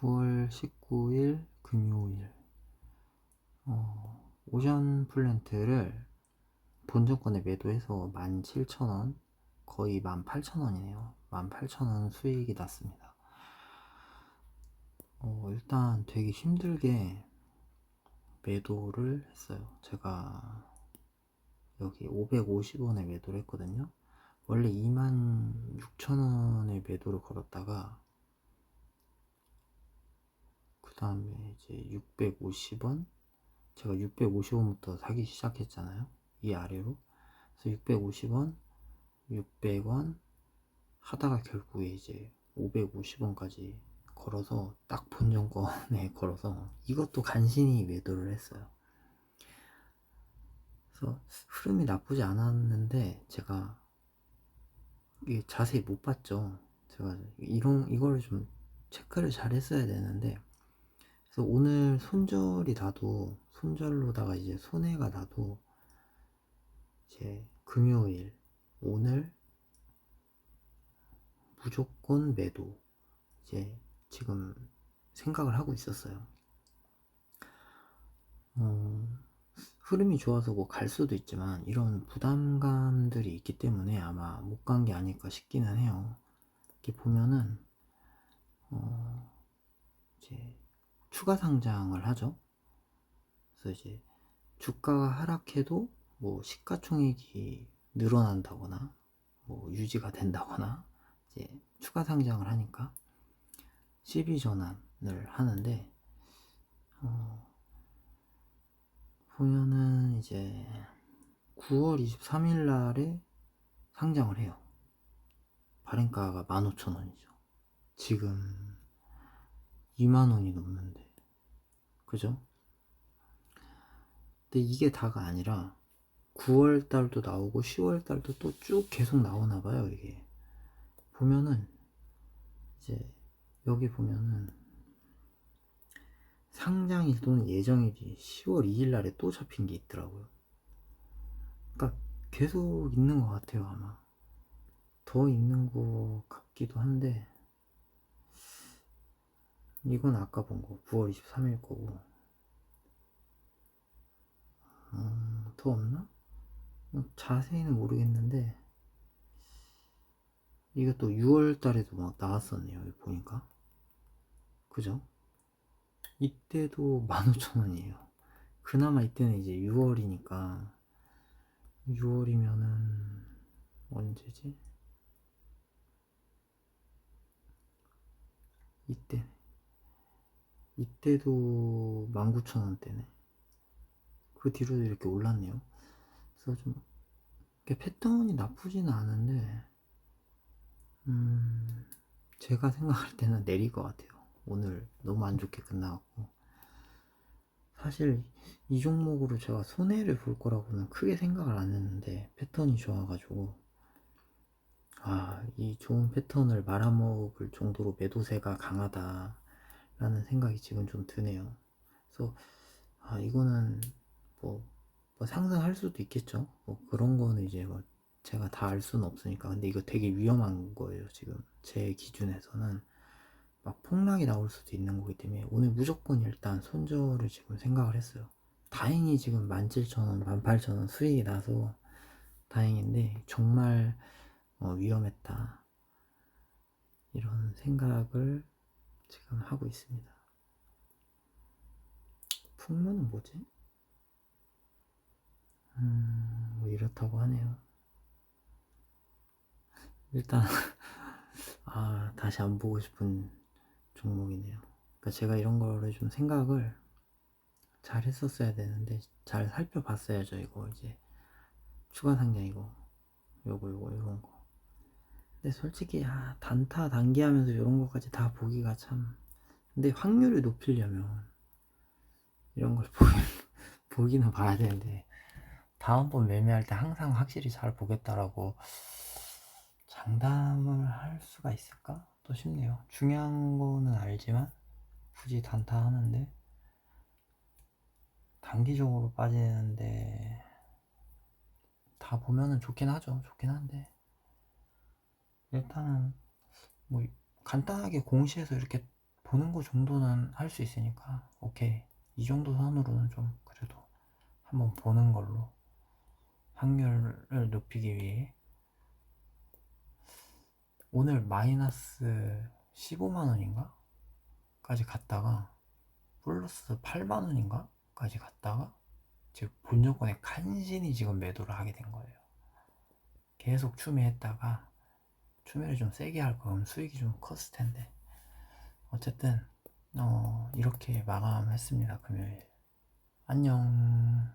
9월 19일 금요일. 어, 오션 플랜트를 본전권에 매도해서 17,000원 거의 18,000원이네요. 18,000원 수익이 났습니다. 어, 일단 되게 힘들게 매도를 했어요. 제가 여기 550원에 매도를 했거든요. 원래 26,000원에 매도를 걸었다가 그 다음에 이제 650원? 제가 650원부터 사기 시작했잖아요 이 아래로. 그래서 650원 600원 하다가 결국에 이제 550원까지 걸어서 딱 본전권에 걸어서 이것도 간신히 매도를 했어요. 그래서 흐름이 나쁘지 않았는데 제가 이게 자세히 못 봤죠. 제가 이런 이걸 좀 체크를 잘 했어야 되는데 그래서 오늘 손절이 나도 손절로다가 이제 손해가 나도 이제 금요일 오늘 무조건 매도 이제 지금 생각을 하고 있었어요. 어, 흐름이 좋아서 뭐 갈 수도 있지만 이런 부담감들이 있기 때문에 아마 못 간 게 아닐까 싶기는 해요. 이렇게 보면은 어, 이제 추가 상장을 하죠. 그래서 이제 주가가 하락해도 뭐 시가총액이 늘어난다거나 뭐 유지가 된다거나 이제 추가 상장을 하니까 시비 전환을 하는데 어, 보면은 이제 9월 23일 날에 상장을 해요. 발행가가 15,000원이죠. 지금 2만원이 넘는데. 그죠? 근데 이게 다가 아니라 9월 달도 나오고 10월 달도 또 쭉 계속 나오나 봐요, 이게. 보면은 이제 여기 보면은 상장일 또는 예정일이 10월 2일 날에 또 잡힌 게 있더라고요. 그러니까 계속 있는 것 같아요, 아마. 더 있는 것 같기도 한데 이건 아까 본 거 9월 23일 거고 어, 더 없나? 뭐 자세히는 모르겠는데 이것도 6월 달에도 막 나왔었네요 보니까 그죠? 이때도 15,000원이에요 그나마 이때는 이제 6월이니까 6월이면은 언제지? 이때 이때도 19,000원대네. 그 뒤로도 이렇게 올랐네요. 그래서 좀 패턴이 나쁘지는 않은데 음 제가 생각할 때는 내릴 것 같아요. 오늘 너무 안 좋게 끝나갖고. 사실 이 종목으로 제가 손해를 볼 거라고는 크게 생각을 안 했는데 패턴이 좋아가지고. 아, 이 좋은 패턴을 말아먹을 정도로 매도세가 강하다 라는 생각이 지금 좀 드네요. 그래서 아, 이거는 뭐, 뭐 상상할 수도 있겠죠. 뭐 그런 거는 이제 뭐 제가 다 알 수는 없으니까. 근데 이거 되게 위험한 거예요. 지금 제 기준에서는 막 폭락이 나올 수도 있는 거기 때문에 오늘 무조건 일단 손절을 지금 생각을 했어요. 다행히 지금 17,000원, 18,000원 수익이 나서 다행인데 정말 어, 위험했다. 이런 생각을 지금 하고 있습니다. 풍문은 뭐지? 음, 뭐 이렇다고 하네요. 일단, 아, 다시 안 보고 싶은 종목이네요. 그러니까 제가 이런 거를 좀 생각을 잘 했었어야 되는데, 잘 살펴봤어야죠, 이거 이제. 추가 상장 이거. 요거, 요거, 이런 거. 근데 솔직히 아, 단타 단기하면서 이런 것까지 다 보기가 참. 근데 확률을 높이려면 이런 걸 보기, 보기는 봐야 되는데 다음번 매매할 때 항상 확실히 잘 보겠다라고 장담을 할 수가 있을까? 또 싶네요. 중요한 거는 알지만 굳이 단타 하는데 단기적으로 빠지는데 다 보면은 좋긴 하죠. 좋긴 한데 일단은 뭐 간단하게 공시해서 이렇게 보는 거 정도는 할 수 있으니까 오케이. 이 정도 선으로는 좀 그래도 한번 보는 걸로 확률을 높이기 위해. 오늘 마이너스 15만 원인가? 까지 갔다가 플러스 8만 원인가? 까지 갔다가 지금 본조건에 간신히 지금 매도를 하게 된 거예요. 계속 추매했다가 추매를 좀 세게 할 거면 수익이 좀 컸을 텐데. 어쨌든 어, 이렇게 마감했습니다 금요일. 안녕